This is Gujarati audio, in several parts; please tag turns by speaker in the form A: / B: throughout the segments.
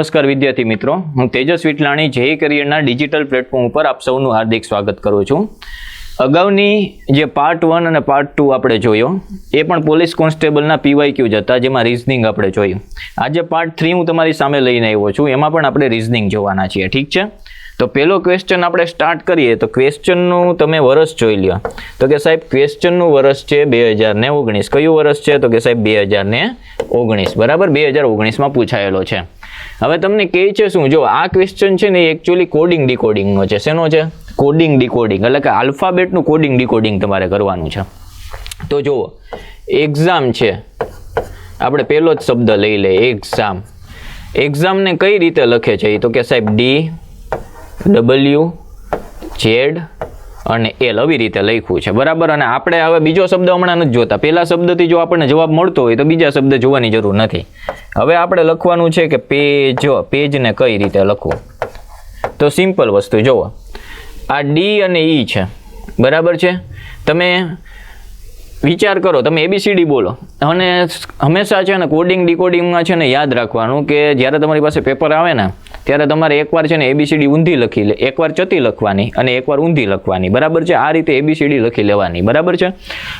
A: નમસ્કાર વિદ્યાર્થી મિત્રો. હું તેજસ વિટલાણી જે કરિયરના ડિજિટલ પ્લેટફોર્મ ઉપર આપ સૌનું હાર્દિક સ્વાગત કરું છું. અગાઉની જે પાર્ટ વન અને પાર્ટ ટુ આપણે જોયો, એ પણ પોલીસ કોન્સ્ટેબલના પીવાય ક્યુ હતા, જેમાં રિઝનિંગ આપણે જોયું. આજે પાર્ટ થ્રી હું તમારી સામે લઈને આવ્યો છું, એમાં પણ આપણે રિઝનિંગ જોવાના છીએ, ઠીક છે? તો પહેલો ક્વેશ્ચન આપણે સ્ટાર્ટ કરીએ, તો ક્વેશ્ચનનું તમે વરસ જોઈ લ્યો. તો કે સાહેબ ક્વેશ્ચનનું વરસ છે બે હજાર ને ઓગણીસ. કયું વરસ છે? તો કે સાહેબ, બે હજાર ને ઓગણીસ. બરાબર? બે હજાર ઓગણીસમાં પૂછાયેલો છે. હવે તમને કહે છે શું? જો, આ ક્વેશ્ચન છે ને એકચ્યુઅલી કોડિંગ ડીકોડિંગનો છે. શેનો છે? કોડિંગ ડીકોડિંગ એટલે કે આલ્ફાબેટનું કોડિંગ ડીકોડિંગ તમારે કરવાનું છે. તો જુઓ એક્ઝામ છે. આપણે પહેલો જ શબ્દ લઈ લઈએ એક્ઝામ એક્ઝામને કઈ રીતે લખે છે? એ તો કે સાહેબ ડી ડબલ્યુ ઝેડ અને એલ આવી રીતે લખ્યું છે. બરાબર? અને આપણે હવે બીજો શબ્દ હમણાં નથી જોતા. પહેલા શબ્દથી જો આપણને જવાબ મળતો હોય તો બીજા શબ્દ જોવાની જરૂર નથી. હવે આપણે લખવાનું છે કે પેજ, પેજને કઈ રીતે લખવું? તો સિમ્પલ વસ્તુ, જુઓ. આ ડી અને ઈ છે. બરાબર છે? તમે વિચાર કરો, તમે એબીસીડી બોલો. અને હંમેશા છે ને કોડિંગ ડીકોડિંગમાં છે ને યાદ રાખવાનું કે જ્યારે તમારી પાસે પેપર આવે ને, ત્યારે તમારે એકવાર છે ને એબીસીડી ઊંધી લખી લે, એકવાર ચતી લખવાની અને એકવાર ઊંધી લખવાની. બરાબર છે? આ રીતે એબીસીડી લખી લેવાની. બરાબર છે?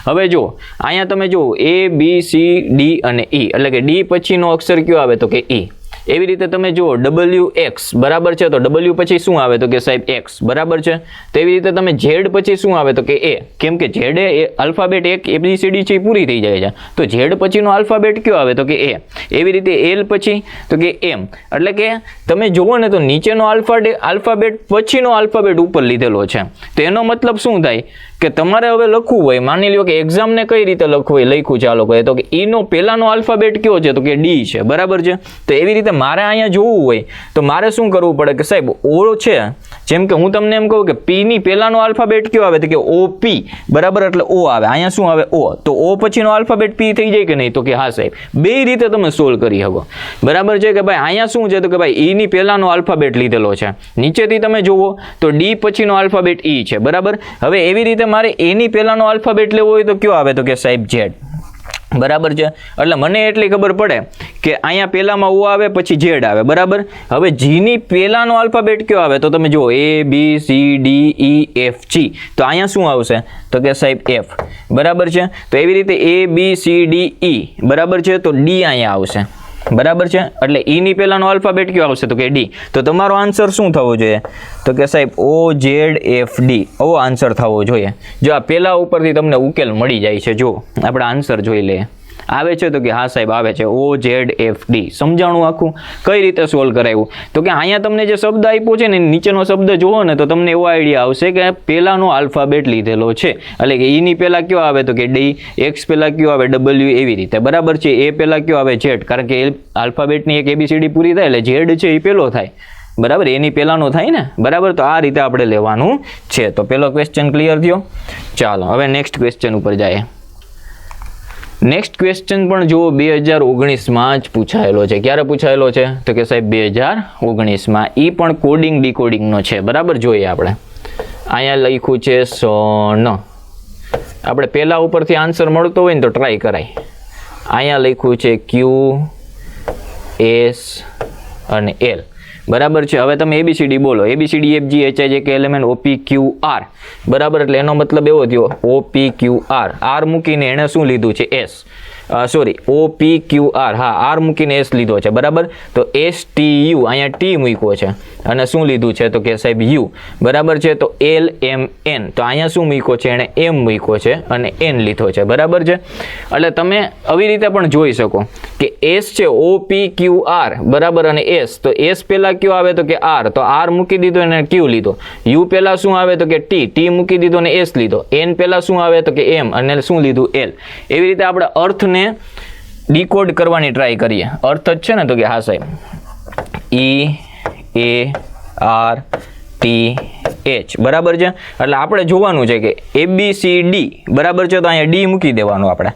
A: હવે જો અહીંયા તમે જુઓ એ બી સી ડી અને ઈ એટલે કે ડી પછીનો અક્ષર કયો આવે તો કે ઈ એવી રીતે તમે જુઓ ડબલ્યુ એક્સ બરાબર છે, તો ડબલ્યુ પછી શું આવે તો કે સાહેબ એક્સ બરાબર છે? તો એવી રીતે તમે ઝેડ પછી શું આવે તો કે એ કેમ કે ઝેડ એ આલ્ફાબેટ એક એબીસીડી છે, એ પૂરી થઈ જાય છે. તો ઝેડ પછીનો આલ્ફાબેટ કયો આવે તો કે એ એવી રીતે એલ પછી તો કે એમ એટલે કે તમે જુઓ ને તો નીચેનો આલ્ફાડે આલ્ફાબેટ પછીનો આલ્ફાબેટ ઉપર લીધેલો છે. તો એનો મતલબ શું થાય? કે તમારે હવે લખવું હોય, માની લ્યો કે એક્ઝામને કઈ રીતે લખવું હોય, લખ્યું છે આ લોકોએ તો કે ઈનો પહેલાંનો આલ્ફાબેટ કયો છે? તો કે ડી છે, બરાબર છે? તો એવી રીતે મારે અહીંયા જોવું હોય તો મારે શું કરવું પડે કે સાહેબ ઓ છે. જેમ કે હું તમને એમ કહું કે પીની પહેલાંનો આલ્ફાબેટ કયો આવે તો કે ઓ પી બરાબર? એટલે ઓ આવે. અહીંયા શું આવે? ઓ તો ઓ પછીનો આલ્ફાબેટ પી થઈ જાય કે નહીં? તો કે હા સાહેબ. બે રીતે તમે સોલ્વ કરી શકો. બરાબર છે કે ભાઈ, અહીંયા શું છે? તો કે ભાઈ ઈની પહેલાંનો પહેલાનો આલ્ફાબેટ લીધેલો છે. નીચેથી તમે જુઓ તો ડી પછીનો આલ્ફાબેટ ઈ છે. બરાબર? હવે એવી રીતે મારે એની પહેલાનો આલ્ફાબેટ લેવો હોય તો કયો આવે? તો કે સાહેબ ઝેડ બરાબર છે? એટલે મને એટલી ખબર પડે કે અહીંયા પહેલામાં ઓ આવે, પછી ઝેડ આવે, બરાબર? હવે જીની પહેલાંનો આલ્ફાબેટ કયો આવે? તો તમે જુઓ A B C D E F G તો અહીંયા શું આવશે? તો કે સાહેબ એફ બરાબર છે? તો એવી રીતે એ બી સી ડી ઈ બરાબર છે? તો ડી અહીંયા આવશે. બરાબર છે? એટલે ઈની પહેલાંનો આલ્ફાબેટ કયો આવશે? તો કે ડી. તો તમારો આન્સર શું થવો જોઈએ? તો કે સાહેબ ઓ જેડ એફ ડી આવો આન્સર થવો જોઈએ. જો આ પહેલાં ઉપરથી તમને ઉકેલ મળી જાય છે જો આપણે આન્સર જોઈ લઈએ. આવે છે તો કે હા સાહેબ, આવે છે. ઓ ઝેડ એફ ડી સમજાણું આખું? કઈ રીતે સોલ્વ કરાવ્યું તો કે અહીંયા તમને જે શબ્દ આપ્યો છે ને નીચેનો શબ્દ જુઓ ને, તો તમને એવો આઈડિયા આવશે કે પહેલાનો આલ્ફાબેટ લીધેલો છે. એટલે કે ઈની પહેલાં કયો આવે? તો કે ડી એક્સ પહેલાં કયો આવે? ડબલ્યુ એવી રીતે. બરાબર છે? એ પહેલાં કયો આવે? ઝેડ કારણ કે એ આલ્ફાબેટની એક એબીસીડી પૂરી થાય એટલે ઝેડ છે એ પહેલો થાય. બરાબર? એની પહેલાંનો થાય ને? બરાબર? તો આ રીતે આપણે લેવાનું છે. તો પહેલો ક્વેશ્ચન ક્લિયર થયો. ચાલો, હવે નેક્સ્ટ ક્વેશ્ચન ઉપર જાય નેક્સ્ટ ક્વેશ્ચન પણ જુઓ, બે હજાર ઓગણીસમાં જ પૂછાયેલો છે. ક્યારે પૂછાયેલો છે? તો કે સાહેબ, બે હજાર ઓગણીસમાં. એ પણ કોડિંગ ડીકોડિંગનો છે. બરાબર જોઈએ આપણે. અહીંયા લખ્યું છે સોન. આપણે પહેલાં ઉપરથી આન્સર મળતો હોય ને તો ટ્રાય કરાય. અહીંયા લખ્યું છે ક્યુ એસ અને એલ બરાબર છે. હવે તમે એબીસીડી બોલો. ABCD F G H I J K element OP Q R બરાબર એટલે એનો મતલબ એવો થયો. ઓપી ક્યુ આર આર મૂકીને એણે શું લીધું છે? S sorry O P Q R હા આર મૂકીને એસ લીધો છે. બરાબર? તો એસ ટી યુ અહીંયા ટી મૂક્યો છે. અને શું લીધું છે તો કે સાહેબ યુ, બરાબર છે? તો એલ એમ એન. તો અહીંયા શું મૂક્યો છે? એણે એમ મૂક્યો છે અને એન લીધો છે. બરાબર છે? એટલે તમે આવી રીતે પણ જોઈ શકો કે એસ છે ઓ પી ક્યુ આર, બરાબર? અને એસ, તો એસ પહેલાં કયો આવે તો કે આર. તો આર મૂકી દીધો અને ક્યુ લીધો. યુ પહેલાં શું આવે તો કે ટી. ટી મૂકી દીધો અને એસ લીધો. એન પહેલાં શું આવે તો કે એમ અને શું લીધું? એલ. એવી રીતે આપણે અર્થને ડીકોડ કરવાની ટ્રાય કરીએ. અર્થ જ છે ને તો કે હા સાહેબ. E A R T H બરાબર છે? એટલે આપણે જોવાનું છે કે એ બી સી ડી બરાબર છે? તો અહીંયા ડી મૂકી દેવાનું આપણે.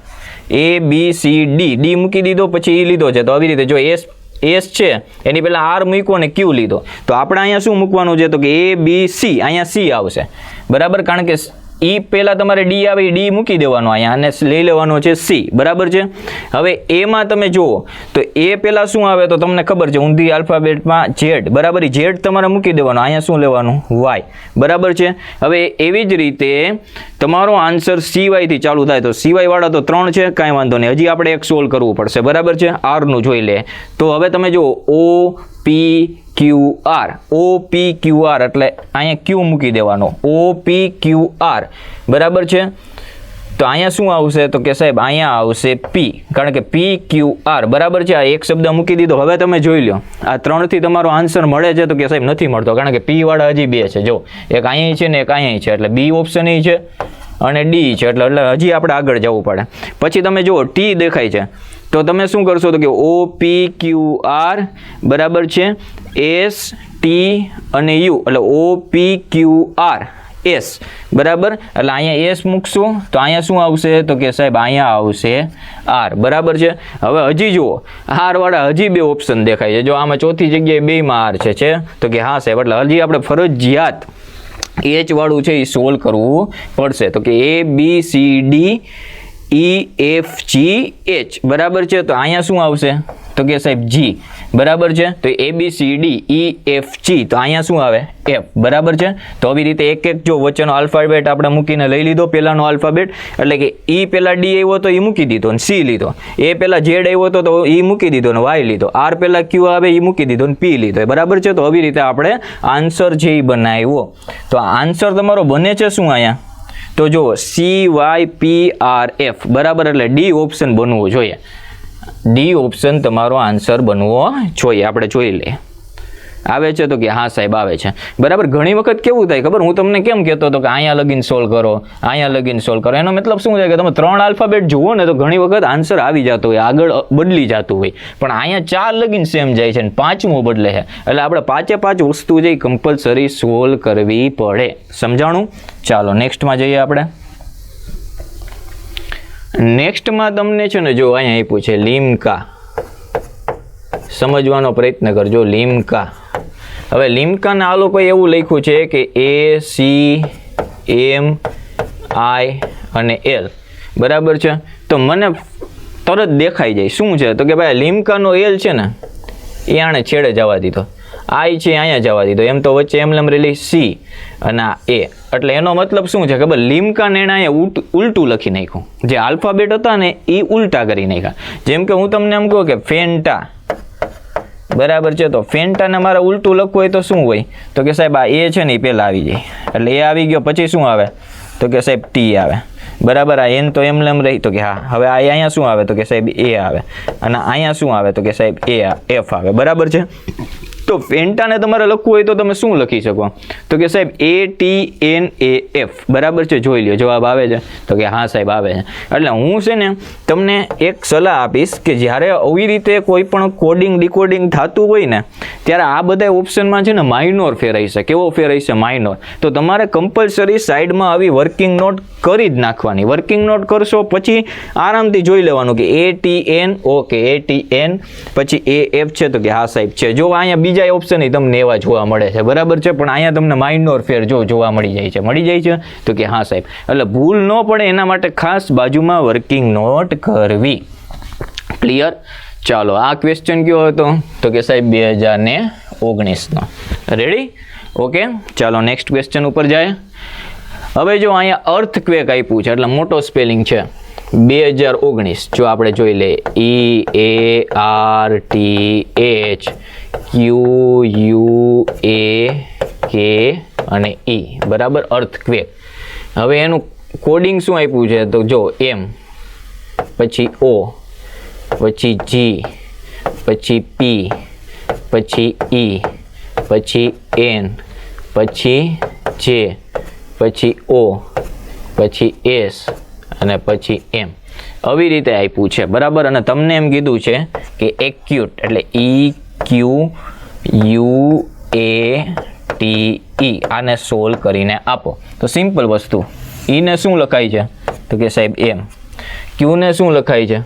A: A B C D D મૂકી દીધો, પછી ઈ લીધો છે. તો આવી રીતે જો એસ એસ છે, એની પહેલાં આર મૂક્યો અને ક્યુ લીધો. તો આપણે અહીંયા શું મૂકવાનું છે? તો કે એ બી સી અહીંયા સી આવશે. બરાબર? કારણ કે ઈ પહેલા તમારે ડી આવે ડી મૂકી દેવાનો અહીંયા, અને લઈ લેવાનો છે સી. બરાબર છે? હવે એમાં તમે જુઓ, તો એ પહેલા શું આવે તો તમને ખબર છે, ઊંધી આલ્ફાબેટમાં ઝેડ. બરાબર ઝેડ તમારે મૂકી દેવાનો. અહીંયા શું લેવાનું? વાય. બરાબર છે? હવે એવી જ રીતે તમારો આન્સર CY થી ચાલુ થાય. તો CY વાળા તો ત્રણ છે, કાંઈ વાંધો નહીં. હજી આપણે એક સોલ્વ કરવું પડશે. બરાબર છે? આરનું જોઈ લે. તો હવે તમે જુઓ, O, P Q R O P Q R એટલે અહીંયા ક્યુ મૂકી દેવાનો. ઓ પી ક્યુ આર બરાબર છે? તો અહીંયા શું આવશે? તો કે સાહેબ, અહીંયા આવશે પી કારણ કે પી ક્યુ આર બરાબર છે? આ એક શબ્દ મૂકી દીધો. હવે તમે જોઈ લો આ ત્રણથી તમારો આન્સર મળે છે તો કે સાહેબ નથી મળતો. કારણ કે પી વાળા હજી બે છે. જો, એક અહીંયા છે ને એક અહીંયા છે. એટલે બી ઓપ્શન એ છે અને ડી છે. એટલે એટલે હજી આપણે આગળ જવું પડે. પછી તમે જુઓ ટી દેખાય છે. તો તમે શું કરશો તો કે ઓ પી ક્યુ આર બરાબર છે એસ ટી અને યુ એટલે O P Q R S બરાબર? એટલે અહીંયા એસ મૂકશું તો અહીંયા શું આવશે? તો કે સાહેબ, અહીંયા આવશે આર બરાબર છે? હવે હજી જુઓ આરવાળા હજી બે ઓપ્શન દેખાય છે. જો આમાં ચોથી જગ્યાએ બેમાં આર છે છે? તો કે હા સાહેબ, એટલે હજી આપણે ફરજિયાત એચ વાળું છે એ સોલ્વ કરવું પડશે. તો કે A B C D E F G H બરાબર છે? તો અહીંયા શું આવશે? તો કે સાહેબ જી બરાબર છે? તો A B C D E F G તો અહીંયા શું આવે? એફ બરાબર છે? તો આવી રીતે એક એક જો વચ્ચેનો આલ્ફાબેટ આપણે મૂકીને લઈ લીધો, પહેલાંનો આલ્ફાબેટ. એટલે કે ઈ પહેલાં ડી આવ્યો તો એ મૂકી દીધો ને સી લીધો. એ પહેલાં ઝેડ આવ્યો હતો તો એ મૂકી દીધો ને વાય લીધો. આર પહેલાં ક્યુ આવે એ મૂકી દીધો ને પી લીધો. બરાબર છે? તો આવી રીતે આપણે આન્સર જે બનાવ્યો. તો આન્સર તમારો બને છે શું અહીંયા? તો જો C Y P R F બરાબર એટલે ડી ઓપ્શન બનવું જોઈએ. ડી ઓપ્શન તમારો આન્સર બનવો જોઈએ. આપણે જોઈ લઈએ. આવે છે તો કે હા સાહેબ, આવે છે. બરાબર, ઘણી વખત કેવું થાય, ખબર? હું તમને કેમ કહેતો હતો કે અહીંયા લગીન સોલ્વ કરો, અહીંયા લગીન સોલ્વ કરો. એનો મતલબ શું છે કે તમે ત્રણ આલ્ફાબેટ જુઓ ને તો ઘણી વખત આન્સર આવી જતો હોય, આગળ બદલી જતું હોય. પણ અહીંયા ચાર લગીન સેમ જાય છે અને પાંચમું બદલે છે. એટલે આપણે પાંચે પાંચ વસ્તુ જે કમ્પલસરી સોલ્વ કરવી પડે. સમજાણું? ચાલો નેક્સ્ટમાં જઈએ આપણે. નેક્સ્ટમાં તમને છે ને જો અહીંયા આપ્યું છે લીમકા સમજવાનો પ્રયત્ન કરજો લીમકા. હવે લીમકાના આ લોકોએ એવું લખ્યું છે કે એ સી એમ આઈ અને એલ બરાબર છે? તો મને તરત દેખાઈ જાય. શું છે? તો કે ભાઈ, લીમકાનો એલ છે ને, એ આણે છેડે જવા દીધો. આઈ છે અહીંયા જવા દીધો. એમ તો વચ્ચે એમ લેમ રેલી સી અને આ એ એટલે એનો મતલબ શું છે? ખબર? લીમકાને એણે અહીંયા ઉલટ લખી નાખ્યું. જે આલ્ફાબેટ હતા ને, એ ઉલટા કરી નાખ્યા. જેમ કે હું તમને એમ કહું કે ફેન્ટા. બરાબર છે? તો ફેન્ટાને મારે ઉલટું લખવું હોય તો શું હોય? તો કે સાહેબ, આ એ છે ને એ પહેલાં આવી જાય. એટલે એ આવી ગયો, પછી શું આવે? તો કે સાહેબ, ટી આવે. બરાબર, આ એન તો એમ લેમ રહી. તો કે હા, હવે આ અહીંયા શું આવે? તો કે સાહેબ, એ આવે. અને અહીંયા શું આવે? તો કે સાહેબ, એ એફ આવે. બરાબર છે? તો પેન્ટાને તમારે લખવું હોય તો તમે શું લખી શકો? તો કે સાહેબ A T N A F બરાબર છે? જોઈ લ્યો, જવાબ આવે છે? તો કે હા સાહેબ, આવે છે. એટલે હું છે ને તમને એક સલાહ આપીશ કે જ્યારે આવી રીતે કોઈ પણ કોડિંગ ડીકોડિંગ થતું હોય ને, ત્યારે આ બધા ઓપ્શનમાં છે ને માઇનોર ફેરાય છે કેવો ફેરાય છે માઇનોર તો તમારે કમ્પલસરી સાઈડમાં આવી વર્કિંગ નોટ કરી જ નાખવાની. વર્કિંગ નોટ કરશો પછી આરામથી જોઈ લેવાનું કે A T N okay A T N પછી એ એફ છે તો કે હા સાહેબ છે. જો અહીંયા બીજા ઓપ્શન તમને એવા જોવા મળે છે. બરાબર છે? પણ અહીંયા તમને માઇનોર ફેર જો જોવા મળી જાય છે. મળી જાય છે? તો કે હા, સાહેબ. એટલે ભૂલ ન પડે એના માટે ખાસ બાજુમાં વર્કિંગ નોટ કરવી. ક્લિયર ચાલો, આ ક્વેશ્ચન કયો હતો? તો કે સાહેબ, બે હજાર ને ઓગણીસનો. રેડી ઓકે ચાલો નેક્સ્ટ ક્વેશ્ચન ઉપર જાય. હવે જો અહીંયા અર્થ ક્વેક આપ્યું છે, એટલે મોટો સ્પેલિંગ છે. બે હજાર ઓગણીસ. જો આપણે જોઈ લઈએ. E A R T H Q U A K અને ઈ બરાબર અર્થ ક્વેક હવે એનું કોડિંગ શું આપ્યું છે? તો જો એમ પછી ઓ પછી જી પછી પી પછી ઈ પછી એન પછી જે પછી ઓ પછી એસ અને પછી એમ. આવી રીતે આપ્યું છે, બરાબર? અને તમને એમ કીધું છે કે એક્યુટ એટલે E Q U A T E આને સોલ્વ કરીને આપો. તો સિમ્પલ વસ્તુ. ઈને શું લખાય છે? તો કે સાહેબ એમ ક્યુને શું લખાય છે?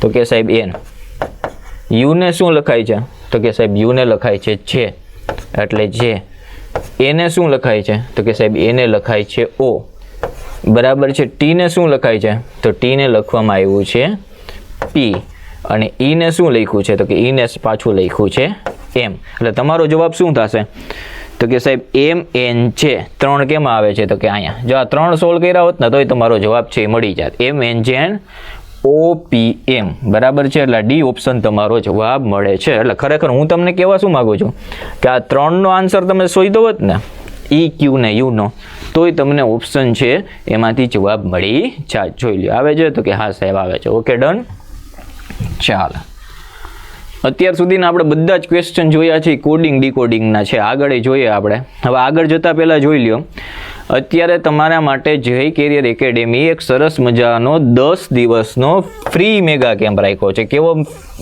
A: તો કે સાહેબ એન યુને શું લખાય છે? તો કે સાહેબ યુને લખાય છે જે એટલે જે એને શું લખાય છે? તો કે સાહેબ એને લખાય છે ઓ બરાબર છે. ટીને શું લખાય છે? તો ટીને લખવામાં આવ્યું છે પી અને ઈને શું લખ્યું છે? તો કે ઈને પાછું લખ્યું છે એમ એટલે તમારો જવાબ શું થશે? તો કે સાહેબ એમ એન છે. ત્રણ કેમ આવે છે? તો કે અહીંયા. જો આ ત્રણ સોલ્વ કર્યા હોત ને, તોય તમારો જવાબ છે એ મળી જાત. એમ એન જેન ઓ પી એમ બરાબર છે? એટલે ડી ઓપ્શન તમારો જવાબ મળે છે. એટલે ખરેખર હું તમને કહેવા શું માગું છું? કે આ ત્રણનો આન્સર તમે શોધો હોત ને ઈ ક્યુ ને યુનો તોય તમને ઓપ્શન છે, એમાંથી જવાબ મળી જાય. જોઈ લો આવે છે તો કે હા સાહેબ, આવે છે. ઓકે ડન ચાલો. અત્યાર સુધીના આપણે બધા જ ક્વેશ્ચન જોયા છે કોડિંગ ડીકોડિંગના છે. આગળ જોઈએ આપણે. હવે આગળ જતાં પહેલાં જોઈ લ્યો. અત્યારે તમારા માટે જય કેરિયર એકેડેમી એક સરસ મજાનો દસ દિવસનો ફ્રી મેગા કેમ્પ રાખ્યો છે. કેવો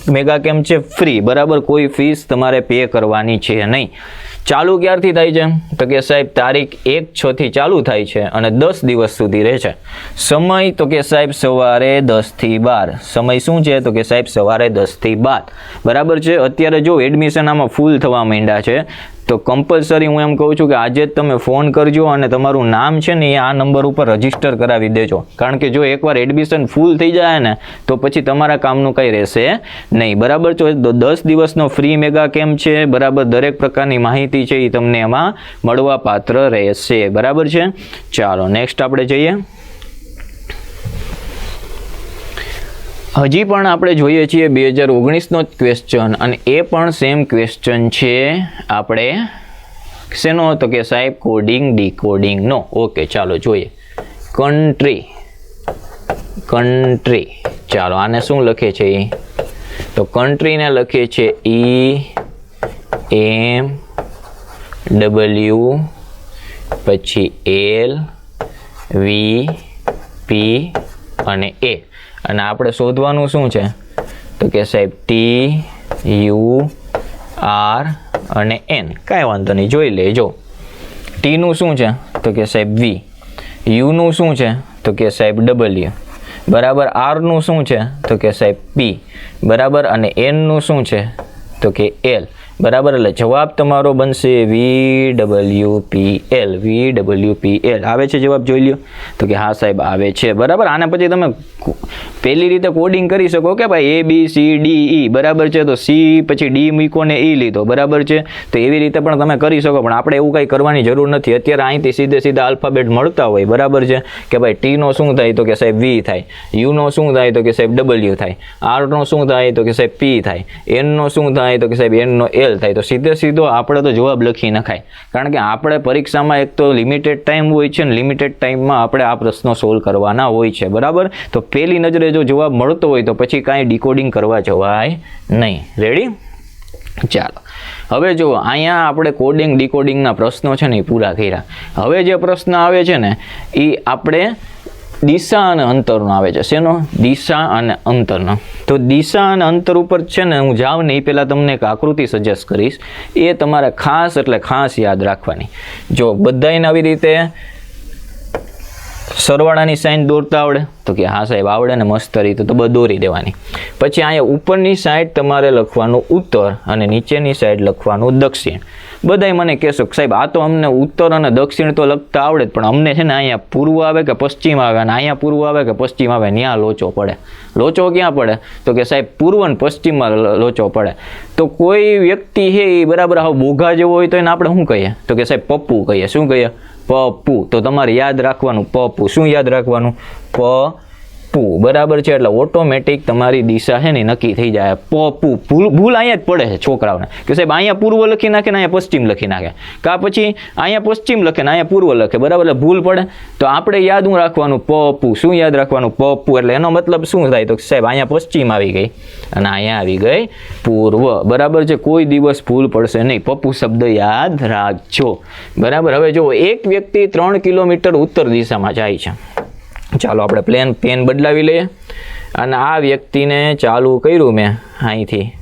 A: મેગા કેમ્પ છે? ફ્રી બરાબર, કોઈ ફીસ તમારે પે કરવાની છે નહીં. ચાલુ ક્યારથી થાય છે? તો કે સાહેબ, તારીખ એક છ થી ચાલુ થાય છે અને દસ દિવસ સુધી રહે છે. સમય તો કે સાહેબ સવારે દસથી બાર. સમય શું છે? તો કે સાહેબ સવારે દસથી બાર. બરાબર છે? અત્યારે જો એડમિશન આમાં ફૂલ થવા માંડ્યા છે તો કમ્પલસરી હું એમ કહું છું કે આજે જ તમે ફોન કરજો અને તમારું નામ છે ને એ આ નંબર ઉપર રજિસ્ટર કરાવી દેજો. કારણ કે જો એકવાર એડમિશન ફૂલ થઈ જાય ને, તો પછી તમારા કામનું કંઈ રહેશે નહીં. બરાબર? તો દસ દિવસનો ફ્રી મેગા કેમ્પ છે, બરાબર? દરેક પ્રકારની માહિતી છે એ તમને એમાં મળવા પાત્ર રહેશે. બરાબર છે? ચાલો નેક્સ્ટ આપણે જઈએ. હજી પણ આપણે જોઈએ છીએ બે હજાર ઓગણીસનો જ ક્વેશ્ચન અને એ પણ સેમ ક્વેશ્ચન છે આપણે શેનો હતો કે સાહેબ? કોડિંગ ડીકોડિંગનો ઓકે ચાલો જોઈએ. કન્ટ્રી કન્ટ્રી ચાલો, આને શું લખે છે એ તો કન્ટ્રીને લખે છે ઈ એમ ડબલ્યુ પછી એલ વી પી અને એ અને આપણે શોધવાનું શું છે? તો કે સાહેબ ટી યુ આર અને એન કાંઈ વાંધો નહીં, જોઈ લેજો. ટીનું શું છે? તો કે સાહેબ વી યુનું શું છે? તો કે સાહેબ ડબલ્યુ બરાબર આરનું શું છે? તો કે સાહેબ પી બરાબર અને એનનું શું છે? તો કે એલ બરાબર, એટલે જવાબ તમારો બનશે V W P L V W P L આવે છે જવાબ જોઈ લ્યો. તો કે હા સાહેબ, આવે છે. બરાબર, આના પછી તમે પહેલી રીતે કોડિંગ કરી શકો કે ભાઈ એ બી સી ડી ઈ બરાબર છે? તો સી પછી ડી મૂકો ને ઈ લીધો. બરાબર છે? તો એવી રીતે પણ તમે કરી શકો. પણ આપણે એવું કંઈ કરવાની જરૂર નથી. અત્યારે અહીંથી સીધે સીધા આલ્ફાબેટ મળતા હોય. બરાબર છે? કે ભાઈ ટીનો શું થાય? તો કે સાહેબ વી થાય. યુનો શું થાય? તો કે સાહેબ ડબલ્યુ થાય. આરનો શું થાય? તો કે સાહેબ પી થાય. એનનો શું થાય? તો કે સાહેબ એનનો એલ થાય. તો સીધે સીધો આપણે તો જવાબ લખી નખાય. કારણ કે આપણે પરીક્ષામાં એક તો લિમિટેડ ટાઈમ હોય છે ને લિમિટેડ ટાઈમમાં આપણે આ પ્રશ્નો સોલ્વ કરવાના હોય છે. બરાબર? તો પહેલી નજરે જો જવાબ મળતો હોય તો પછી કાંઈ ડીકોડિંગ કરવા જવાય નહીં. રેડી ચાલો. હવે જો અહીંયા આપણે કોડિંગ ડીકોડિંગના પ્રશ્નો છે ને એ પૂરા કર્યા. હવે જે પ્રશ્ન આવે છે ને એ આપણે દિશા અને અંતરનો આવે છે. શેનો? દિશા અને અંતરનો. તો દિશા અને અંતર ઉપર છે ને, હું જાઉં ને એ પહેલાં તમને એક આકૃતિ સજેસ્ટ કરીશ. એ તમારે ખાસ એટલે ખાસ યાદ રાખવાની. જો બધાને આવી રીતે સરવાળાની સાઈન દોરતા આવડે? તો કે હા સાહેબ, આવડે ને મસ્ત રીતે તો બધું દોરી દેવાની. પછી અહીંયા ઉપરની સાઈડ તમારે લખવાનું ઉત્તર અને નીચેની સાઈડ લખવાનું દક્ષિણ. બધાય મને કહેશો કે સાહેબ, આ તો અમને ઉત્તર અને દક્ષિણ તો લખતા આવડે પણ અમને છે ને અહીંયા પૂર્વ આવે કે પશ્ચિમ આવે અને અહીંયા પૂર્વ આવે કે પશ્ચિમ આવે ત્યાં લોચો પડે. લોચો ક્યાં પડે? તો કે સાહેબ, પૂર્વ અને પશ્ચિમમાં લોચો પડે. તો કોઈ વ્યક્તિ છે એ બરાબર આવો બોઘા જેવો હોય તો એને આપણે શું કહીએ? તો કે સાહેબ, પપ્પુ કહીએ. શું કહીએ? પપ્પુ તો તમારે યાદ રાખવાનું પપ્પુ શું યાદ રાખવાનું? પપ્પુ. બરાબર છે? એટલે ઓટોમેટિક તમારી દિશા છે ને નક્કી થઈ જાય. પપ્પુ. ભૂલ ભૂલ અહીંયા જ પડે છે છોકરાઓને. કે સાહેબ, અહીંયા પૂર્વ લખી નાખે ને અહીંયા પશ્ચિમ લખી નાખે. કા પછી અહીંયા પશ્ચિમ લખે ને અહીંયા પૂર્વ લખે. બરાબર? એટલે ભૂલ પડે. તો આપણે યાદ હું રાખવાનું પપ્પુ. શું યાદ રાખવાનું? પપ્પુ. એટલે એનો મતલબ શું થાય? તો સાહેબ, અહીંયા પશ્ચિમ આવી ગઈ અને અહીંયા આવી ગઈ પૂર્વ. બરાબર છે? કોઈ દિવસ ભૂલ પડશે નહીં. પપ્પુ શબ્દ યાદ રાખજો. બરાબર? હવે જો એક વ્યક્તિ ત્રણ કિલોમીટર ઉત્તર દિશામાં જાય છે. ચાલો આપણે પ્લેન પેન બદલાવી લઈએ. અને આ વ્યક્તિને ચાલુ કર્યું મેં અહીંથી.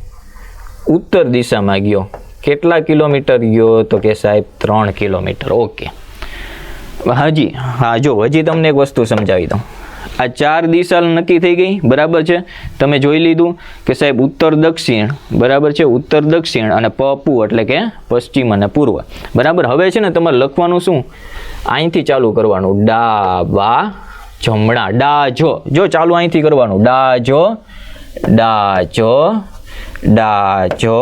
A: ઉત્તર દિશામાં ગયો. કેટલા કિલોમીટર ગયો તો કે સાહેબ ત્રણ કિલોમીટર. ઓકે. હાજી, હા, જો, હજી તમને એક વસ્તુ સમજાવી દઉં. આ ચાર દિશા નક્કી થઈ ગઈ, બરાબર છે? તમે જોઈ લીધું કે સાહેબ ઉત્તર દક્ષિણ, બરાબર છે? ઉત્તર દક્ષિણ અને પપુ એટલે કે પશ્ચિમ અને પૂર્વ. બરાબર? હવે છે ને તમારે લખવાનું શું? અહીંથી ચાલુ કરવાનું. ડાબા જમણા, ડાજો. જો ચાલુ અહીંથી કરવાનું. ડાજો ડાજો ડાજો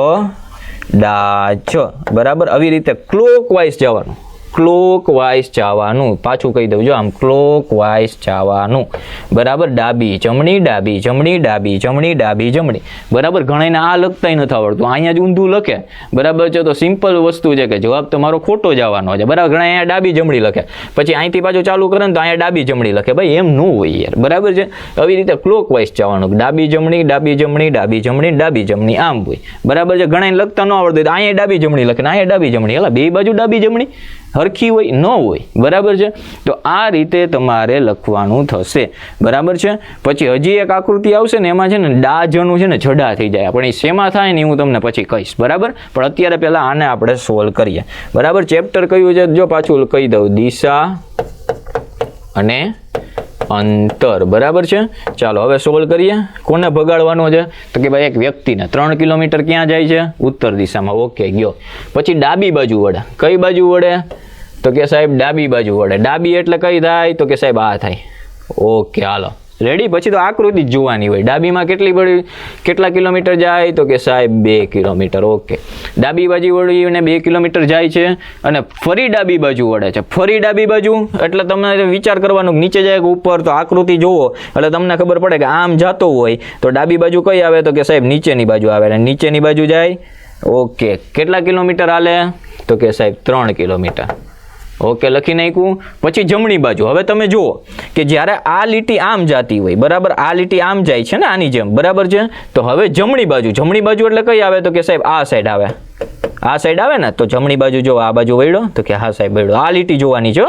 A: ડાજો. બરાબર? આવી રીતે ક્લોકવાઇઝ જવાનું. ક્લોક વાઇઝ જવાનું પાછું કહી દઉં જો આમ ક્લોક વાઇઝ જવાનું બરાબર? ડાબી જમણી ડાબી જમણી ડાબી જમણી ડાબી જમણી. બરાબર? ઘણાને આ લખતાય નથી આવડતું. અહીંયા જ ઊંધું લખે. બરાબર છે? તો સિમ્પલ વસ્તુ છે કે જવાબ તમારો ખોટો જ આવવાનો છે. બરાબર? ઘણા અહીંયા ડાબી જમણી લખે. પછી અહીંથી પાછું ચાલુ કરે ને તો અહીંયા ડાબી જમણી લખે. ભાઈ, એમ ન હોય યાર. બરાબર છે? આવી રીતે ક્લોક વાઇઝ જવાનું ડાબી જમણી ડાબી જમણી ડાબી જમણી ડાબી જમણી આમ હોય. બરાબર છે? ઘણા લખતા ન આવડતું અહીંયા ડાબી જમણી લખે અહીંયા ડાબી જમણી. એટલે બે બાજુ ડાબી જમણી? હરખી હોય, ન હોય, બરાબર છે? તો આ રીતે તમારે લખવાનું થશે. બરાબર છે? પછી હજી એક આકૃતિ આવશે ને, એમાં છે ને ડાજનું છે ને, જડા થઈ જાય. પણ એ શેમાં થાય ને હું તમને પછી કહીશ. બરાબર? પણ અત્યારે પહેલાં આને આપણે સોલ્વ કરીએ. બરાબર? ચેપ્ટર કયું છે? જો પાછું કહી દઉં. દિશા અને અંતર. બરાબર છે? ચાલો, હવે સોલ્વ કરીએ. કોને ભગાડવાનો છે? તો કે ભાઈ, એક વ્યક્તિને ત્રણ કિલોમીટર ક્યાં જાય છે? ઉત્તર દિશામાં. ઓકે, ગયો. પછી ડાબી બાજુ વળે. કઈ બાજુ વળે? તો કે સાહેબ, ડાબી બાજુ વળે. ડાબી એટલે કઈ થાય? તો કે સાહેબ, આ થાય. ઓકે, હાલો. રેડી? પછી તો આકૃતિ જ જોવાની હોય. ડાબીમાં કેટલી બળી કેટલા કિલોમીટર જાય? તો કે સાહેબ, બે કિલોમીટર. ઓકે. ડાબી બાજુ વળીને બે કિલોમીટર જાય છે અને ફરી ડાબી બાજુ વળે છે. ફરી ડાબી બાજુ? એટલે તમને વિચાર કરવાનો નીચે જાય ઉપર, તો આકૃતિ જોવો એટલે તમને ખબર પડે કે આમ જતો હોય. તો ડાબી બાજુ કઈ આવે? તો કે સાહેબ, નીચેની બાજુ આવે. અને નીચેની બાજુ જાય? ઓકે. કેટલા કિલોમીટર હાલે? તો કે સાહેબ, ત્રણ કિલોમીટર. ઓકે, લખી નાખ્યું. પછી જમણી બાજુ. હવે તમે જુઓ કે જ્યારે આ લીટી આમ જાતી હોય, બરાબર, આ લીટી આમ જાય છે ને આની જેમ, બરાબર છે? તો હવે જમણી બાજુ. જમણી બાજુ એટલે કઈ આવે? તો કે સાહેબ, આ સાઈડ આવે. આ સાઈડ આવે ને, તો જમણી બાજુ જો આ બાજુ વળ્યો, તો કે હા સાહેબ વળ્યો. આ લીટી જોવાની છે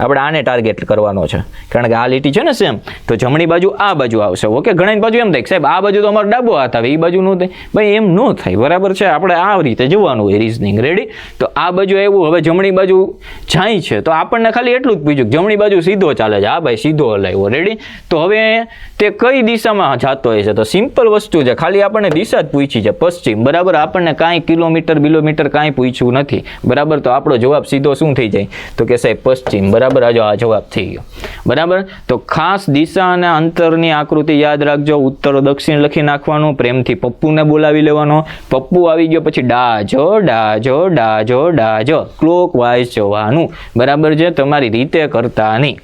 A: આપણે આને ટાર્ગેટ કરવાનો છે. કારણ કે આ લીટી છે ને સેમ તો જમણી બાજુ આ બાજુ આવશે. ઓકે, ઘણા બાજુ એમ થાય સાહેબ, આ બાજુ તો અમારો ડાબો હાથ આવે એ બાજુ ન થાય. ભાઈ, એમ ન થાય, બરાબર છે? આપણે આ રીતે જોવાનું હોય રિઝનિંગ રેડી તો આ બાજુ આવ્યું, હવે જમણી બાજુ જાય છે. તો આપણને ખાલી એટલું જ પૂછ્યું જમણી બાજુ સીધો ચાલે છે. આ ભાઈ, સીધો હલાવ્યો. રેડી તો હવે તે કઈ દિશામાં જતો હોય છે? તો સિમ્પલ વસ્તુ છે. ખાલી આપણને દિશા જ પૂછી છે, પશ્ચિમ. બરાબર? આપણને કાંઈ કિલોમીટર કિલોમીટર કાંઈ પૂછ્યું નથી. બરાબર? તો આપણો જવાબ સીધો શું થઈ જાય? તો કે સાહેબ, પશ્ચિમ. બરાબર? આજો આ જવાબ થઈ ગયો. બરાબર? તો ખાસ દિશા અને અંતરની આકૃતિ યાદ રાખજો. ઉત્તર દક્ષિણ લખી નાખવાનું, પ્રેમથી પપ્પુને બોલાવી લેવાનો. પપ્પુ આવી ગયો પછી ડાજો ડાજો ડાજો ડાજો. ક્લોક વાઇઝ જવાનું. બરાબર છે? તમારી રીતે કરતા નહીં.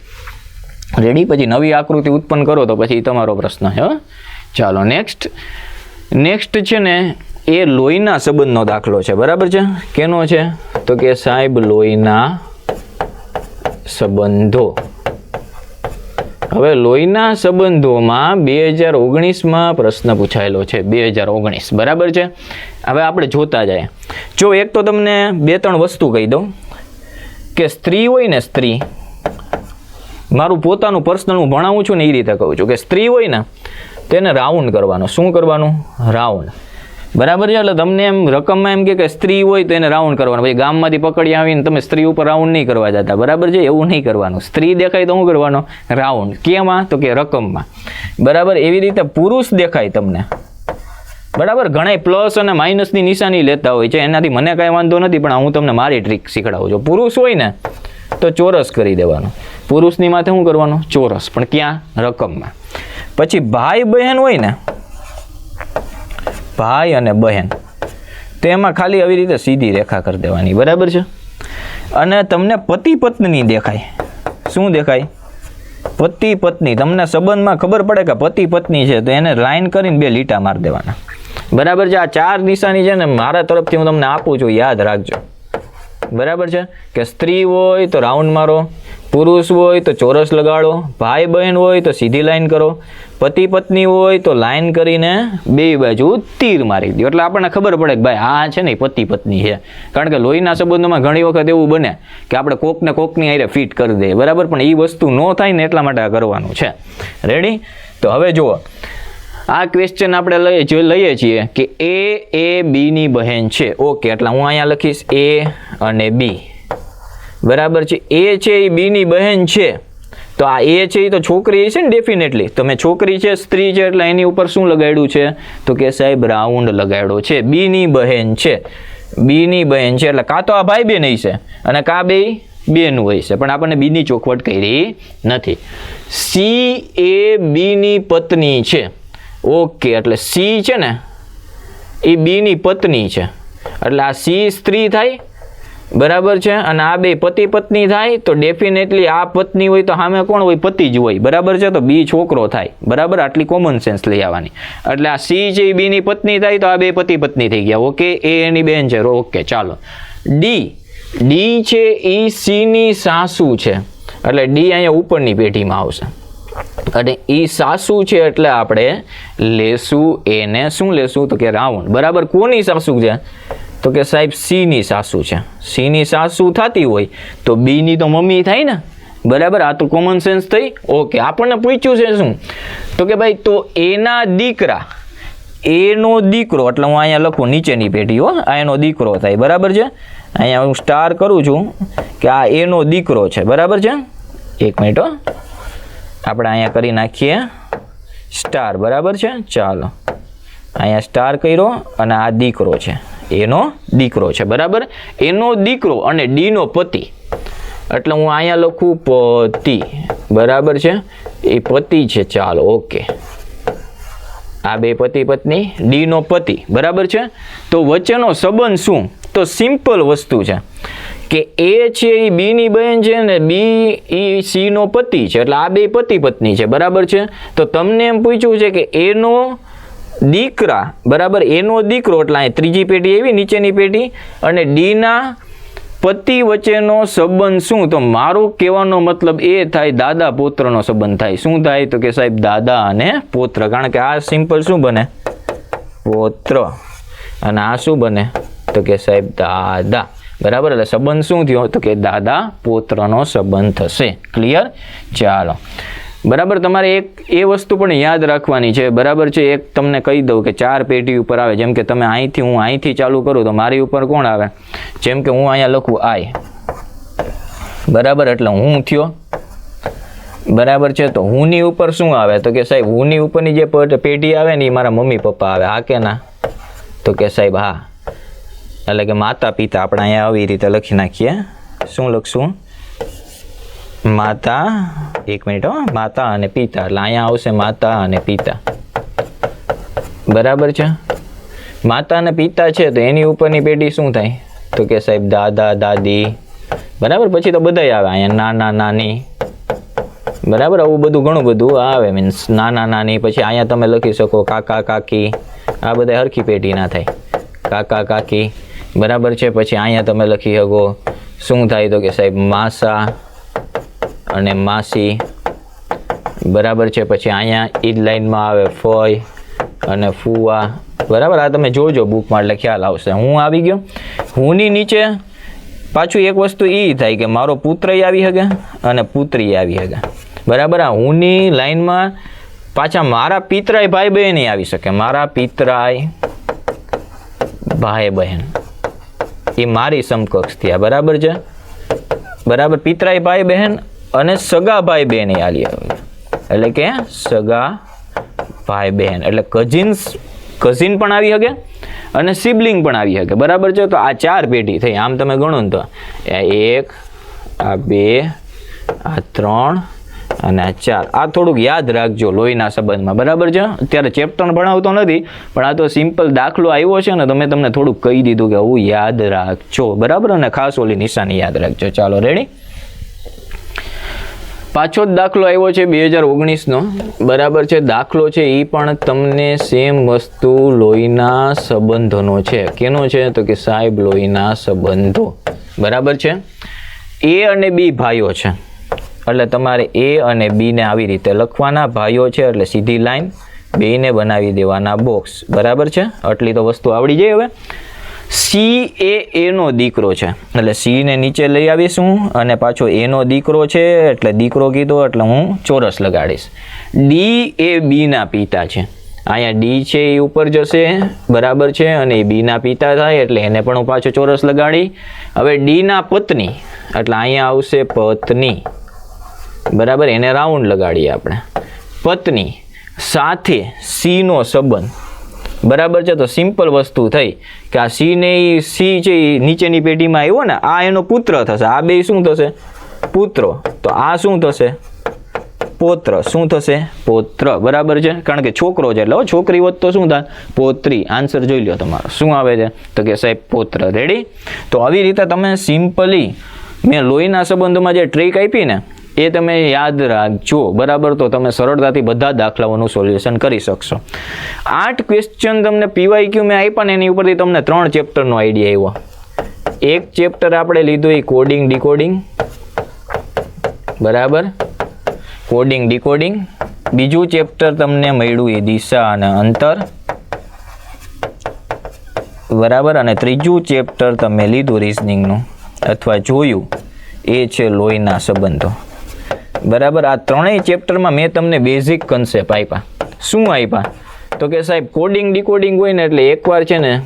A: રેડી પછી નવી આકૃતિ ઉત્પન્ન કરો તો પછી તમારો પ્રશ્ન છે ચાલો નેક્સ્ટ નેક્સ્ટ છે ને એ લોહીના સંબંધનો દાખલો છે, બરાબર છે? કેનો છે? તો કે સાહેબ, લોહીના સંબંધો. હવે લોહીના સંબંધોમાં બે હજાર ઓગણીસમાં પ્રશ્ન પૂછાયેલો છે, બે હજાર ઓગણીસ, બરાબર છે? હવે આપણે જોતા જાય. જો એક તો તમને બે ત્રણ વસ્તુ કહી દઉં, કે સ્ત્રી હોય ને સ્ત્રી, મારું પોતાનું પર્સનલ હું ભણાવું છું ને એ રીતે કહું છું, કે સ્ત્રી હોય ને તેને રાઉન્ડ કરવાનો. શું કરવાનું? રાઉન્ડ. બરાબર છે? એટલે તમને એમ રકમમાં એમ કે સ્ત્રી હોય તો એને રાઉન્ડ કરવાનું. પછી ગામમાંથી પકડી આવીને તમે સ્ત્રી ઉપર રાઉન્ડ નહીં કરવા જતા. બરાબર છે? એવું નહીં કરવાનું. સ્ત્રી દેખાય તો શું કરવાનો? રાઉન્ડ. કેમાં તો કે રકમમાં. બરાબર? એવી રીતે પુરુષ દેખાય તમને. બરાબર? ઘણા પ્લસ અને માઇનસની નિશાની લેતા હોય છે. એનાથી મને કાંઈ વાંધો નથી, પણ હું તમને મારી ટ્રીક શીખડાવું છું. પુરુષ હોય ને, તો ચોરસ કરી દેવાનો. પુરુષની માથે શું કરવાનું? ચોરસ. પણ ક્યાં? રકમમાં. પછી ભાઈ બહેન હોય ને ભાઈ અને બહેન. તેમાં ખાલી આવી રીતે સીધી રેખા કરી દેવાની, બરાબર છે? અને તમને પતિ પત્ની દેખાય. શું દેખાય? પતિ પત્ની. તમને સંબંધમાં ખબર પડે કે પતિ પત્ની છે, તો એને લાઈન કરીને બે લીટા મારી દેવાના. બરાબર છે? આ ચાર નિશાની છે ને, મારા તરફથી હું તમને આપું છું, યાદ રાખજો. બરાબર છે? કે સ્ત્રી હોય તો રાઉન્ડ મારો, પુરુષ હોય તો ચોરસ લગાડો, ભાઈ બહેન હોય તો સીધી લાઈન કરો. પતિ પત્ની હોય તો લાઈન કરીને બે બાજુ તીર મારી દો. એટલે આપણને ખબર પડે કે ભાઈ આ છે ને પતિ પત્ની છે. કારણ કે લોહીના સંબંધોમાં ઘણી વખત એવું બને કે આપણે કોકને કોકની આરે ફિટ કરી દઈએ. બરાબર? પણ એ વસ્તુ ન થાય ને એટલા માટે આ કરવાનું છે. રેડી તો હવે જુઓ. આ ક્વેશ્ચન આપણે લઈએ જો લઈએ છીએ કે એ એ બીની બહેન છે. ઓકે એટલે હું અહીંયા લખીશ એ અને બી બરાબર છે? એ છે, એ બીની બહેન છે. તો આ એ છે એ તો છોકરી છે ને ડેફિનેટલી તમે છોકરી છે, સ્ત્રી છે, એટલે એની ઉપર શું લગાડ્યું છે? તો કે સાહેબ રાઉન્ડ લગાડ્યો છે. બીની બહેન છે. બીની બહેન છે, એટલે કાં તો આ ભાઈ બેન હશે અને કાં બે બેન હોય છે. પણ આપણને બીની ચોખવટ કરી નથી. સી એ બીની પત્ની છે. ઓકે એટલે સી છે ને એ બીની પત્ની છે. એટલે આ સી સ્ત્રી થાય બરાબર છે? અને આ બે પતિ પત્ની થાય તો ડેફિનેટલી આ પત્ની હોય તો સામે કોણ હોય? પતિ જ હોય. બરાબર છે? તો બી છોકરો થાય. બરાબર? આટલી કોમન સેન્સ લઈ આવવાની. એટલે આ સી છે એ બીની પત્ની થાય તો આ બે પતિ પત્ની થઈ ગયા. ઓકે? એ એની બેન છે. ઓકે, ચાલો. ડી ડી છે એ સીની સાસુ છે. એટલે ડી અહીંયા ઉપરની પેઢીમાં આવશે. અને એ સાસુ છે એટલે આપણે લેશું એને. શું લેશું? તો કે રાવણ. બરાબર? કોની સાસુ છે? તો કે સાહેબ, સીની સાસુ છે. સીની સાસુ થતી હોય તો બીની તો મમ્મી થાય ને. બરાબર? આ તો કોમન સેન્સ થઈ. ઓકે, આપણને પૂછ્યું છે શું? તો કે ભાઈ, તો એના દીકરા, એનો દીકરો, એટલે હું અહીંયા લખું નીચેની પેઢી હો, આ એનો દીકરો થાય. બરાબર છે? અહીંયા હું સ્ટાર કરું છું કે આ એનો દીકરો છે. બરાબર છે? એક મિનિટ હો. આપણે અહીંયા કરી નાખીએ. સ્ટાર બરાબર છે? ચાલો. અહીંયા સ્ટાર કર્યો અને આ દીકરો છે. એનો દીકરો છે, બરાબર? એનો દીકરો અને ડીનો પતિ. એટલે હું અહીંયા લખું પતિ, બરાબર છે? એ પતિ છે, ચાલો, ઓકે. આ બે પતિ પત્ની, ડીનો પતિ, બરાબર છે? તો વચ્ચેનો સંબંધ શું? તો સિમ્પલ વસ્તુ છે કે એ છે, એ બીની બહેન છે ને બી એ સીનો પતિ છે. એટલે આ બે પતિ પત્ની છે, બરાબર છે? તો તમને એમ પૂછ્યું છે કે એનો દીકરા, બરાબર? એનો દીકરો, એટલે અહીં ત્રીજી પેઢી એવી નીચેની પેઢી. અને ડીના પતિ વચ્ચેનો સંબંધ શું? તો મારો કહેવાનો મતલબ એ થાય, દાદા પુત્રનો સંબંધ થાય. શું થાય? તો કે સાહેબ, દાદા અને પુત્ર. કારણ કે આ સિમ્પલ શું બને? પુત્ર. અને આ શું બને? તો કે સાહેબ, દાદા. બરાબર? એટલે સંબંધ શું થયો? તો કે દાદા પુત્રનો સંબંધ થશે. ક્લિયર? ચાલો. બરાબર, તમારે એક એ વસ્તુ પણ યાદ રાખવાની છે. બરાબર છે, એક તમને કહી દઉં કે ચાર પેઢી ઉપર આવે. જેમ કે તમે અહીંથી, હું અહીંથી ચાલુ કરું તો મારી ઉપર કોણ આવે? જેમ કે હું અહીંયા લખું, આય. બરાબર, એટલે હું થયો. બરાબર છે, તો હુંની ઉપર શું આવે? તો કે સાહેબ, હુંની ઉપરની જે પેઢી આવે ને એ મારા મમ્મી પપ્પા આવે. હા કે ના તો કે સાહેબ, હા. એટલે કે માતા પિતા આપણે અહીંયા આવી રીતે લખી નાખીએ. શું લખશું? માતા, એક મિનિટ હો. માતા અને પિતા. એટલે અહીંયા આવશે માતા અને પિતા. બરાબર છે? માતા અને પિતા છે તો એની ઉપરની પેઢી શું થાય? તો કે સાહેબ, દાદા, દાદી. બરાબર? પછી તો બધાય આવે અહીંયા. નાના, નાની. બરાબર? આવું બધું ઘણું બધું આવે. મીન્સ નાના, નાની. પછી અહીંયા તમે લખી શકો, કાકા, કાકી. આ બધા હરખી પેઢી ના થાય. કાકા, કાકી. બરાબર છે? પછી અહીંયા તમે લખી શકો, શું થાય તો કે સાહેબ, માસા. અને માસી બરાબર છે. પછી અહીંયા ઈ જ લાઈનમાં આવે ફોય અને ફુવા. બરાબર? આ તમે જોજો બુકમાં એટલે ખ્યાલ આવશે. હું આવી ગયો. હુંની નીચે પાછું એક વસ્તુ એ થાય કે મારો પુત્ર આવી શકે અને પુત્રી આવી શકે બરાબર? આ હુંની લાઈનમાં પાછા મારા પિતરાય ભાઈ બહેન આવી શકે. મારા પિતરાય ભાઈ બહેન એ મારી સમકક્ષ થયા. બરાબર છે? બરાબર? પિતરાય ભાઈ બહેન અને સગા ભાઈ બહેન આલી આવે. એટલે કે સગા ભાઈ બહેન. એટલે કઝિન્સ કઝિન પણ આવી શકે અને સિબલિંગ પણ આવી શકે. બરાબર છે? તો આ ચાર પેઢી થઈ. આમ તમે ગણો ને તો. એક, આ બે, આ ત્રણ અને આ ચાર. આ થોડુંક યાદ રાખજો લોહીના સંબંધમાં. બરાબર છે? અત્યારે ચેપ્ટર ભણાવતો નથી, પણ આ તો સિમ્પલ દાખલો આવ્યો છે ને, તો મેં તમને થોડુંક કહી દીધું કે હું યાદ રાખજો. બરાબર? અને ખાસ ઓલી નિશાની યાદ રાખજો. ચાલો રેડી પાછો જ દાખલો આવ્યો છે બે હજાર ઓગણીસનો. બરાબર છે, દાખલો છે એ પણ તમને સેમ વસ્તુ લોહીના સંબંધોનો છે. કેનો છે? તો કે સાહેબ, લોહીના સંબંધો. બરાબર છે? એ અને બી ભાઈઓ છે. એટલે તમારે એ અને બીને આવી રીતે લખવાના, ભાઈઓ છે એટલે સીધી લાઈન, બેને બનાવી દેવાના બોક્સ બરાબર છે? આટલી તો વસ્તુ આવડી જાય હવે. સી એ એનો દીકરો છે. એટલે સીને નીચે લઈ આવીશું અને પાછો એનો દીકરો છે, એટલે દીકરો કીધો, એટલે હું ચોરસ લગાડીશ. ડી એ બીના પિતા છે. અહીંયા ડી છે એ ઉપર જશે, બરાબર છે, અને એ બીના પિતા થાય, એટલે એને પણ હું પાછો ચોરસ લગાડી. હવે ડીના પત્ની, એટલે અહીંયા આવશે પત્ની. બરાબર, એને રાઉન્ડ લગાડીએ આપણે. પત્ની સાથે સીનો સંબંધ. બરાબર છે? તો સિમ્પલ વસ્તુ થઈ કે આ સી ને ઈ સી છે એ નીચેની પેઢીમાં આવ્યો ને, આ એનો પુત્ર થશે. આ બે શું થશે? પુત્રો. તો આ શું થશે? પોત્ર. શું થશે? પોત્ર. બરાબર છે? કારણ કે છોકરો છે એટલે છોકરી હોત તો શું થાય? પોત્રી. આન્સર જોઈ લો તમારો. શું આવે છે? તો કે સાહેબ, પોત્ર. રેડી તો આવી રીતે તમે સિમ્પલી મેં લોહીના સંબંધોમાં જે ટ્રીક આપી ને એ તમે યાદ રાખજો. બરાબર? તો તમે સરળતાથી બધા દાખલાઓનું સોલ્યુશન કરી શકશો. આઠ ક્વેશ્ચન તમને પીવાય ક્યુ? મેં આપ્યા ને એની ઉપરથી તમને ત્રણ ચેપ્ટરનો આઈડિયા આવ્યો એક ચેપ્ટર આપણે લીધું એ કોડિંગ ડીકોડિંગ બરાબર? કોડિંગ ડીકોડિંગ બીજું ચેપ્ટર તમને મળ્યું એ દિશા અને અંતર. બરાબર? અને ત્રીજું ચેપ્ટર તમે લીધું રિઝનિંગનું અથવા જોયું. એ છે લોહીના સંબંધો. બરાબર? આ ત્રણેય ચેપ્ટરમાં મેં તમને બેઝિક કન્સેપ્ટ આપ્યા શું આપ્યા તો કે સાહેબ કોડિંગ ડીકોડિંગ હોય ને એટલે એકવાર છે ને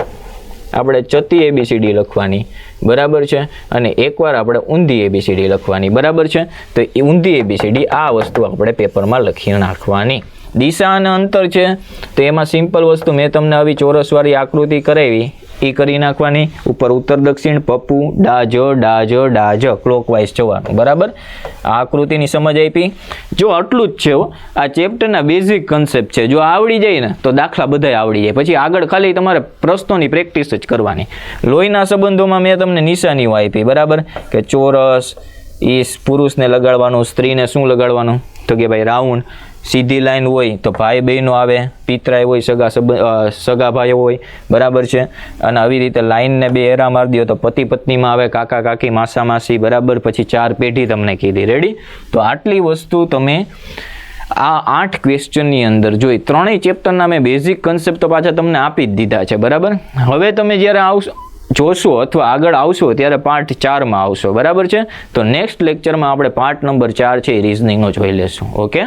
A: આપણે ચતી એબીસીડી લખવાની. બરાબર છે? અને એકવાર આપણે ઊંધી એબીસીડી લખવાની. બરાબર છે? તો એ ઊંધી એબીસીડી આ વસ્તુ આપણે પેપરમાં લખી નાખવાની. દિશા અને અંતર છે. તો એમાં સિમ્પલ વસ્તુ મેં તમને આવી ચોરસવાળી આકૃતિ કરાવી એ કરી નાખવાની. ઉપર ઉત્તર દક્ષિણ, પપ્પુ, ડાજ ડાજ ડાજ ક્લોકવાઇઝ જવાનું. બરાબર? આ આકૃતિની સમજ આપી. જો આટલું જ છે આ ચેપ્ટરના બેઝિક કન્સેપ્ટ છે. જો આવડી જાય ને, તો દાખલા બધાય આવડી જાય. પછી આગળ ખાલી તમારે પ્રશ્નોની પ્રેક્ટિસ જ કરવાની. લોહીના સંબંધોમાં મેં તમને નિશાનીઓ આપી, બરાબર? કે ચોરસ એ પુરુષને લગાડવાનું, સ્ત્રીને શું લગાડવાનું? તો કે ભાઈ રાઉન્ડ. સીધી લાઈન હોય તો ભાઈ બહેનો આવે, પિતરાય હોય, સગા સગા ભાઈઓ હોય, બરાબર છે? અને આવી રીતે લાઈનને બે એરા મારી દો તો પતિ પત્નીમાં આવે, કાકા, કાકી, માસા, માસી, બરાબર? પછી ચાર પેઢી તમને કીધી. રેડી તો આટલી વસ્તુ તમે આ આઠ ક્વેશ્ચનની અંદર જોઈ. ત્રણેય ચેપ્ટરના મેં બેઝિક કન્સેપ્ટ તો પાછા તમને આપી જ દીધા છે, બરાબર? હવે તમે જ્યારે આવશો, જોશો અથવા આગળ આવશો ત્યારે પાર્ટ ચારમાં આવશો, બરાબર છે? તો નેક્સ્ટ લેક્ચરમાં આપણે પાર્ટ નંબર ચાર છે એ રિઝનિંગનો જોઈ લેશું ઓકે